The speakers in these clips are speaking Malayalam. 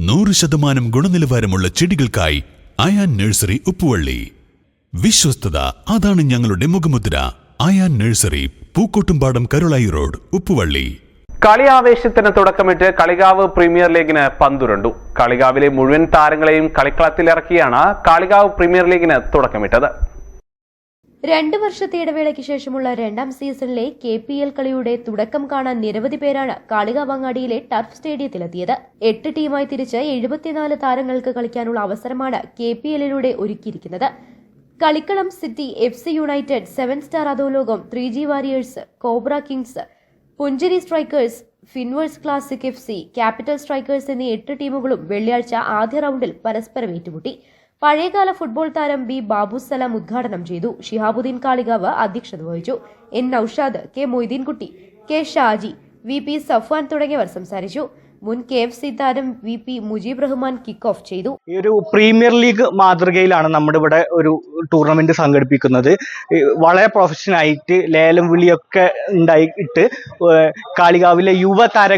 നൂറ് ശതമാനം ഗുണനിലവാരമുള്ള ചെടികൾക്കായി അയാൻ നഴ്സറി ഉപ്പുവള്ളി. വിശ്വസ്തത അതാണ് ഞങ്ങളുടെ മുഖമുദ്ര. Ayan nursery Pookkottumpadam Karulayi road Uppuvalli. കളി ആവേശത്തിന് തുടക്കമിട്ട് കളികാവ് പ്രീമിയർ ലീഗിന് പന്തുരണ്ടു. കളികാവിലെ മുഴുവൻ താരങ്ങളെയും കളിക്കളത്തിലിറക്കിയാണ് കളികാവ് പ്രീമിയർ ലീഗിന് തുടക്കമിട്ടത്. രണ്ട് വർഷത്തെ ഇടവേളയ്ക്ക് ശേഷമുള്ള രണ്ടാം സീസണിലെ കെ പി എൽ കളിയുടെ തുടക്കം കാണാൻ നിരവധി പേരാണ് കാളികാവങ്ങാടിയിലെ ടർഫ് സ്റ്റേഡിയത്തിലെത്തിയത്. എട്ട് ടീമായി തിരിച്ച് എഴുപത്തിനാല് താരങ്ങൾക്ക് കളിക്കാനുള്ള അവസരമാണ് കെ പി എല്ലിലൂടെ ഒരുക്കിയിരിക്കുന്നത്. കളിക്കളം city F C united seven star അധോലോകം three G warriors cobra kings Punchari strikers Finverse classic F C capital strikers എന്നീ എട്ട് ടീമുകളും വെള്ളിയാഴ്ച ആദ്യ റൗണ്ടിൽ പരസ്പരം ഏറ്റുമുട്ടി. പഴയകാല ഫുട്ബോൾ താരം ബി ബാബു സലാം ഉദ്ഘാടനം ചെയ്തു. ഷിഹാബുദ്ദീൻ കാളികാവ് അധ്യക്ഷത വഹിച്ചു. N Noushad K Moideenkutty K Shaji V P Safwan തുടങ്ങിയവർ സംസാരിച്ചു. മുൻ കെ എഫ് സി താരം V P Mujeeb Rahman kick off ചെയ്തു. ഈ ഒരു പ്രീമിയർ ലീഗ് മാതൃകയിലാണ് നമ്മുടെ ഇവിടെ ഒരു ടൂർണമെന്റ് സംഘടിപ്പിക്കുന്നത്. വളരെ പ്രൊഫഷണൽ ആയിട്ട് ലേലം വിളിയൊക്കെ ഉണ്ടായിട്ട് കാളികാവിലെ യുവ താര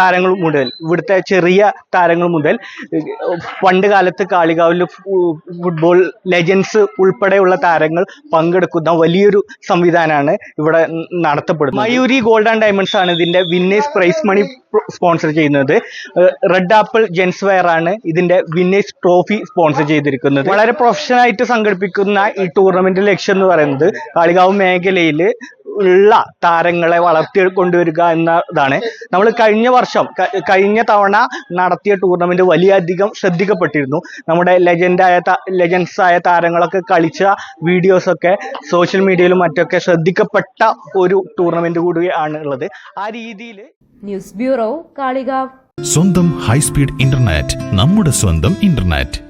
താരങ്ങൾ മുതൽ ഇവിടുത്തെ ചെറിയ താരങ്ങൾ മുതൽ പണ്ട് കാലത്ത് കാളികാവിൽ ഫുട്ബോൾ ലെജൻസ് ഉൾപ്പെടെയുള്ള താരങ്ങൾ പങ്കെടുക്കുന്ന വലിയൊരു സംവിധാനമാണ് ഇവിടെ നടത്തപ്പെടുന്നത്. മയൂരി ഗോൾഡ് ആൻഡ് ഡയമണ്ട്സ് ആണ് ഇതിന്റെ വിന്നേഴ്സ് പ്രൈസ് മണി സ്പോൺസർ ചെയ്യുന്നത്. റെഡ് ആപ്പിൾ ജെൻസ് വെയർ ആണ് ഇതിന്റെ വിന്നേഴ്സ് ട്രോഫി സ്പോൺസർ ചെയ്തിരിക്കുന്നത്. വളരെ പ്രൊഫഷണൽ ആയിട്ട് സംഘടിപ്പിക്കുന്ന ഈ ടൂർണമെന്റ് ലക്ഷ്യം എന്ന് പറയുന്നത് കാളികാവ് മേഖലയിൽ ഉള്ള താരങ്ങളെ വളർത്തി കൊണ്ടുവരിക എന്നതാണ്. നമ്മൾ കഴിഞ്ഞ വർഷം കഴിഞ്ഞ തവണ നടത്തിയ ടൂർണമെന്റ് വലിയധികം ശ്രദ്ധിക്കപ്പെട്ടിരുന്നു. നമ്മുടെ ലെജൻഡായ ലെജൻസ് ആയ താരങ്ങളൊക്കെ കളിച്ച വീഡിയോസ് ഒക്കെ സോഷ്യൽ മീഡിയയിലും മറ്റൊക്കെ ശ്രദ്ധിക്കപ്പെട്ട ഒരു ടൂർണമെന്റ് കൂടിയാണ് ഉള്ളത്. ആ രീതിയിൽ ന്യൂസ് ബ്യൂറോ കാളികാവ്. സ്വന്തം ഹൈസ്പീഡ് ഇന്റർനെറ്റ് നമ്മുടെ സ്വന്തം ഇന്റർനെറ്റ്